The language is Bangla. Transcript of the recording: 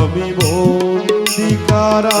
আমি বন্দিকারা।